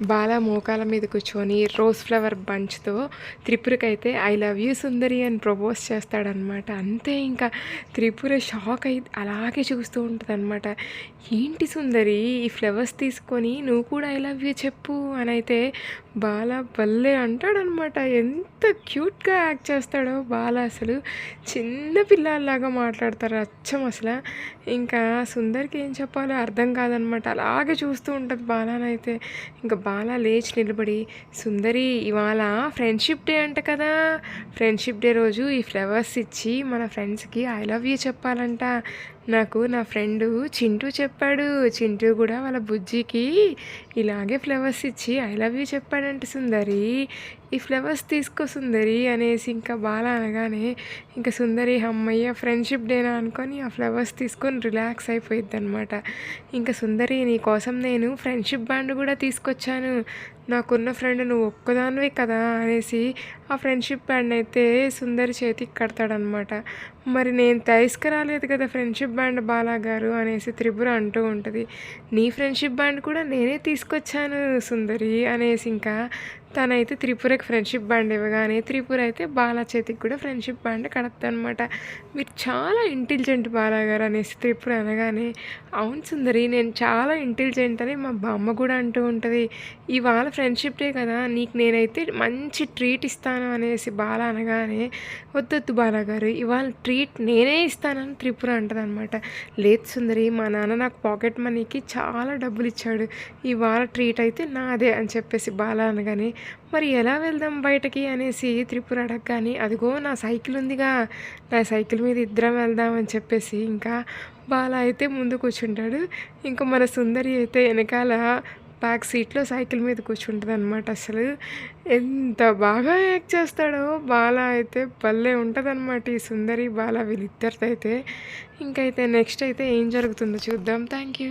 బాల మోకాల మీద కూర్చొని రోజ్ ఫ్లవర్ బంచ్తో త్రిపురకైతే ఐ లవ్ యూ సుందరి అని ప్రపోజ్ చేస్తాడనమాట అంతే ఇంకా త్రిపుర షాక్ అయి అలాగే చూస్తూ ఉంటుంది అనమాట ఏంటి సుందరి ఈ ఫ్లవర్స్ తీసుకొని నువ్వు కూడా ఐ లవ్ యూ చెప్పు అని అయితే బాల భలే అంటాడనమాట ఎంత క్యూట్గా యాక్ట్ చేస్తాడో బాల అసలు. చిన్న పిల్లల్లాగా మాట్లాడతారు అచ్చం అసలు. ఇంకా సుందరికి ఏం చెప్పాలో అర్థం కాదనమాట అలాగే చూస్తూ ఉంటుంది బాలనైతే. ఇంకా బాల లేచి నిలబడి సుందరి ఇవాళ ఫ్రెండ్షిప్ డే అంట కదా! ఫ్రెండ్షిప్ డే రోజు ఈ ఫ్లవర్స్ ఇచ్చి మన ఫ్రెండ్స్కి ఐ లవ్ యూ చెప్పాలంట. నాకు నా ఫ్రెండు చింటూ చెప్పాడు. చింటూ కూడా వాళ్ళ బుజ్జికి ఇలాగే ఫ్లవర్స్ ఇచ్చి ఐ లవ్ యూ చెప్పాడంట సుందరి. ఈ ఫ్లవర్స్ తీసుకో సుందరి అనేసి ఇంకా బాల అనగానే ఇంకా సుందరి అమ్మయ్య ఫ్రెండ్షిప్ డేనా అనుకొని ఆ ఫ్లవర్స్ తీసుకొని రిలాక్స్ అయిపోయింది అనమాట ఇంకా సుందరి నీ కోసం నేను ఫ్రెండ్షిప్ బ్యాండ్ కూడా తీసుకొచ్చాను. నాకున్న ఫ్రెండ్ నువ్వు ఒక్కదానివి కదా అనేసి ఆ ఫ్రెండ్షిప్ బ్యాండ్ అయితే సుందరి చేతికి కడతాడనమాట మరి నేను తీసుకురాలేదు కదా ఫ్రెండ్షిప్ బ్యాండ్ బాలా గారు అనేసి త్రిపుర అంటూ ఉంటుంది. నీ ఫ్రెండ్షిప్ బ్యాండ్ కూడా నేనే తీసుకొచ్చాను సుందరి అనేసి ఇంకా తనైతే త్రిపురకి ఫ్రెండ్షిప్ బ్యాండ్ ఇవ్వగానే త్రిపుర అయితే బాలా చేతికి కూడా ఫ్రెండ్షిప్ బ్యాండ్ కడతానమాట మీరు చాలా ఇంటెలిజెంట్ బాలా గారు అనేసి త్రిపుర అనగానే అవును సుందరి నేను చాలా ఇంటెలిజెంట్ అని మా బామ్మ కూడా అంటూ ఉంటుంది. ఇవాళ ఫ్రెండ్షిప్ డే కదా నీకు నేనైతే మంచి ట్రీట్ ఇస్తాను అనేసి బాల అనగానే వద్దొద్దు బాలా గారు ఇవాళ ట్రీట్ నేనే ఇస్తానని త్రిపుర అంటదనమాట లేదు సుందరి మా నాన్న నాకు పాకెట్ మనీకి చాలా డబ్బులు ఇచ్చాడు. ఇవాళ ట్రీట్ అయితే నాదే అని చెప్పేసి బాల అనగానే మరి ఎలా వెళ్దాం బయటకి అనేసి త్రిపుర అడగగానే అదిగో నా సైకిల్ ఉందిగా నా సైకిల్ మీద ఇద్దరం వెళ్దాం అని చెప్పేసి ఇంకా బాల అయితే ముందు కూర్చుంటాడు. ఇంకా మన సుందరి అయితే వెనకాల బ్యాక్ సీట్లో సైకిల్ మీద కూర్చుంటుంది అనమాట అసలు. ఎంత బాగా యాక్ట్ చేస్తాడో బాల అయితే భలే ఉంటుంది అనమాట ఈ సుందరి బాల వీళ్ళిద్దరితో అయితే ఇంకైతే నెక్స్ట్ అయితే ఏం జరుగుతుందో చూద్దాం. Thank you